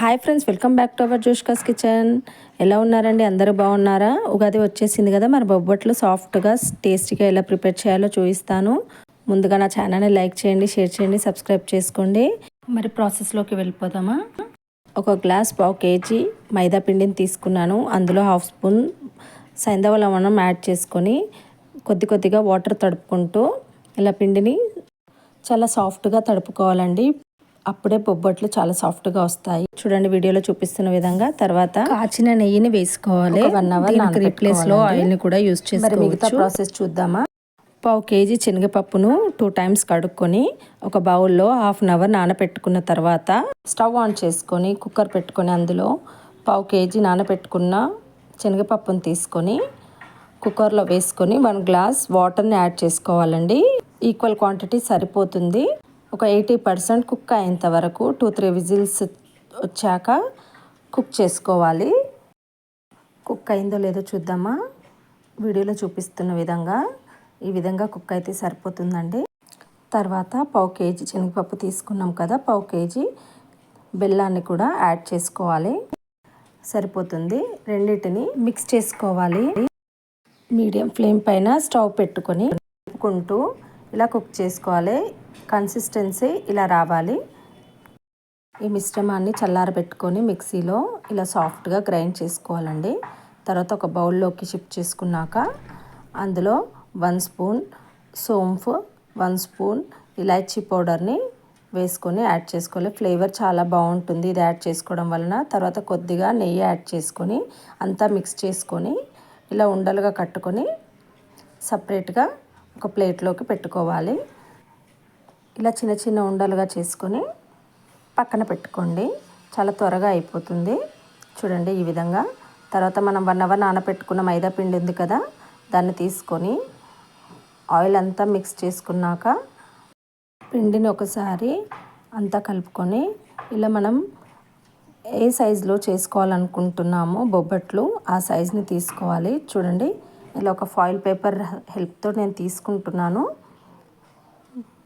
Hi friends welcome back to our Joshkas kitchen. ఎలా ఉన్నారండి? అందరూ బాగున్నారా? ఉగాది వచ్చేసింది కదా మరి బొబ్బట్లు సాఫ్ట్గా టేస్టీగా ఎలా ప్రిపేర్ చేయాలో చూపిస్తాను. ముందుగా నా ఛానల్ని లైక్ చేయండి షేర్ చేయండి సబ్స్క్రైబ్ చేసుకోండి. మరి ప్రాసెస్లోకి వెళ్ళిపోదామా? ఒక గ్లాస్ పావు కేజీ మైదా పిండిని తీసుకున్నాను. అందులో హాఫ్ స్పూన్ సైంధవ లవణం యాడ్ చేసుకొని కొద్ది కొద్దిగా వాటర్ తడుపుకుంటూ ఇలా పిండిని చాలా సాఫ్ట్గా తడుపుకోవాలండి. అప్పుడే బొబ్బట్లు చాలా సాఫ్ట్గా వస్తాయి. చూడండి వీడియోలో చూపిస్తున్న విధంగా తర్వాత కాచిన నెయ్యిని వేసుకోవాలి. వన్ అవర్ రీప్లేస్లో ఆయిల్ని కూడా యూస్ చేసుకోవచ్చు మిగతా ప్రాసెస్ చూద్దామా? పావు కేజీ శనగపప్పును టూ టైమ్స్ కడుక్కొని ఒక బౌల్లో హాఫ్ అన్ అవర్ నానబెట్టుకున్న తర్వాత స్టవ్ ఆన్ చేసుకొని కుక్కర్ పెట్టుకొని అందులో పావు కేజీ నానబెట్టుకున్న శనగపప్పును తీసుకొని కుక్కర్లో వేసుకొని వన్ గ్లాస్ వాటర్ని యాడ్ చేసుకోవాలండి. ఈక్వల్ క్వాంటిటీ సరిపోతుంది. ఒక ఎయిటీ పర్సెంట్ కుక్ అయ్యేంత వరకు టూ త్రీ విజిల్స్ వచ్చాక కుక్ చేసుకోవాలి. కుక్ అయిందో లేదో చూద్దామా? వీడియోలో చూపిస్తున్న విధంగా ఈ విధంగా కుక్ అయితే సరిపోతుందండి. తర్వాత పావు కేజీ శనగపప్పు తీసుకున్నాం కదా పావు కేజీ బెల్లాన్ని కూడా యాడ్ చేసుకోవాలి. సరిపోతుంది. రెండింటిని మిక్స్ చేసుకోవాలి. మీడియం ఫ్లేమ్ పైన స్టవ్ పెట్టుకొని కలుపుకుంటూ ఇలా కుక్ చేసుకోవాలి. కన్సిస్టెన్సీ ఇలా రావాలి. ఈ మిశ్రమాన్ని చల్లారబెట్టుకొని మిక్సీలో ఇలా సాఫ్ట్గా గ్రైండ్ చేసుకోవాలండి. తర్వాత ఒక బౌల్లోకి షిఫ్ట్ చేసుకున్నాక అందులో వన్ స్పూన్ సోంఫ్ వన్ స్పూన్ ఇలాచీ పౌడర్ని వేసుకొని యాడ్ చేసుకోవాలి. ఫ్లేవర్ చాలా బాగుంటుంది ఇది యాడ్ చేసుకోవడం వలన. తర్వాత కొద్దిగా నెయ్యి యాడ్ చేసుకొని అంతా మిక్స్ చేసుకొని ఇలా ఉండలుగా కట్టుకొని సపరేట్గా ఒక ప్లేట్లోకి పెట్టుకోవాలి. ఇలా చిన్న చిన్న ఉండలుగా చేసుకొని పక్కన పెట్టుకోండి. చాలా త్వరగా అయిపోతుంది. చూడండి ఈ విధంగా. తర్వాత మనం వన్ అవర్ నానబెట్టుకున్న మైదా పిండి ఉంది కదా దాన్ని తీసుకొని ఆయిల్ అంతా మిక్స్ చేసుకున్నాక పిండిని ఒకసారి అంతా కలుపుకొని ఇలా మనం ఏ సైజులో చేసుకోవాలనుకుంటున్నామో బొబ్బట్లు ఆ సైజుని తీసుకోవాలి. చూడండి ఇలా ఒక ఫాయిల్ పేపర్ హెల్ప్తో నేను తీసుకుంటున్నాను.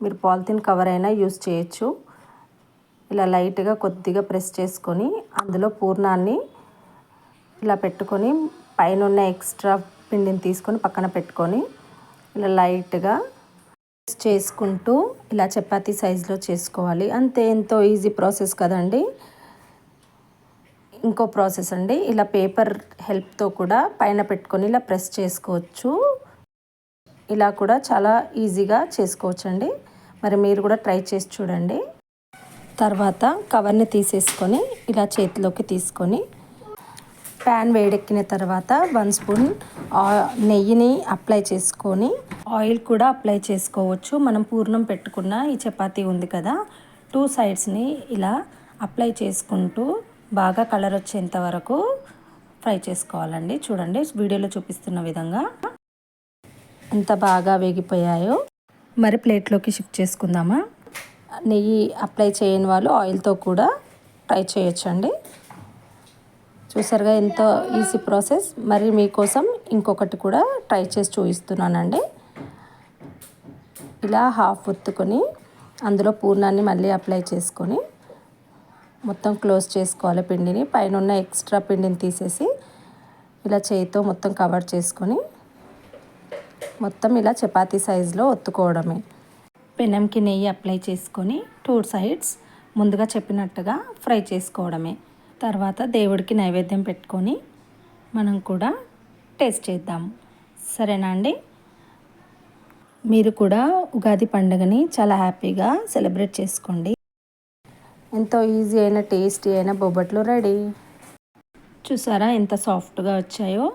మీరు పాలిథిన్ కవర్ అయినా యూస్ చేయొచ్చు. ఇలా లైట్గా కొద్దిగా ప్రెస్ చేసుకొని అందులో పూర్ణాన్ని ఇలా పెట్టుకొని పైన ఉన్న ఎక్స్ట్రా పిండిని తీసుకొని పక్కన పెట్టుకొని ఇలా లైట్గా చేసుకుంటూ ఇలా చపాతీ సైజులో చేసుకోవాలి. అంతే ఎంతో ఈజీ ప్రాసెస్ కదండి. ఇంకో ప్రాసెస్ అండి. ఇలా పేపర్ హెల్ప్తో కూడా పైన పెట్టుకొని ఇలా ప్రెస్ చేసుకోవచ్చు. ఇలా కూడా చాలా ఈజీగా చేసుకోవచ్చు అండి మరి మీరు కూడా ట్రై చేసి చూడండి. తర్వాత కవర్ని తీసేసుకొని ఇలా చేతిలోకి తీసుకొని ప్యాన్ వేడెక్కిన తర్వాత వన్ స్పూన్ నెయ్యిని అప్లై చేసుకొని ఆయిల్ కూడా అప్లై చేసుకోవచ్చు. మనం పూర్ణం పెట్టుకున్న ఈ చపాతీ ఉంది కదా టూ సైడ్స్ని ఇలా అప్లై చేసుకుంటూ బాగా కలర్ వచ్చేంత వరకు ఫ్రై చేసుకోవాలండి. చూడండి వీడియోలో చూపిస్తున్న విధంగా ఎంత బాగా వేగిపోయాయో. మరి ప్లేట్లోకి షిఫ్ట్ చేసుకుందామా? నెయ్యి అప్లై చేయని వాళ్ళు ఆయిల్తో కూడా ట్రై చేయొచ్చండి. చూసారుగా ఎంతో ఈజీ ప్రాసెస్. మరి మీకోసం ఇంకొకటి కూడా ట్రై చేసి చూపిస్తున్నానండి. ఇలా హాఫ్ ఒత్తుకొని అందులో పూర్ణాన్ని మళ్ళీ అప్లై చేసుకొని మొత్తం క్లోజ్ చేసుకోవాలి పిండిని. పైన ఉన్న ఎక్స్ట్రా పిండిని తీసేసి ఇలా చేయితో మొత్తం కవర్ చేసుకొని మొత్తం ఇలా చపాతీ సైజులో ఒత్తుకోవడమే. పెనంకి నెయ్యి అప్లై చేసుకొని టూ సైడ్స్ ముందుగా చెప్పినట్టుగా ఫ్రై చేసుకోవడమే. తర్వాత దేవుడికి నైవేద్యం పెట్టుకొని మనం కూడా టేస్ట్ చేద్దాం. సరేనా అండి? మీరు కూడా ఉగాది పండుగని చాలా హ్యాపీగా సెలబ్రేట్ చేసుకోండి. ఎంతో ఈజీ అయిన టేస్టీ అయిన బొబ్బట్లు రెడీ. చూసారా ఎంత సాఫ్ట్గా వచ్చాయో?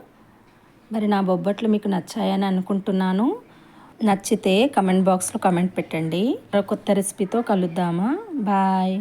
మరి నా బొబ్బట్లు మీకు నచ్చాయని అనుకుంటున్నాను. నచ్చితే కమెంట్ బాక్స్లో కమెంట్ పెట్టండి. కొత్త రెసిపీతో కలుద్దామా? బాయ్.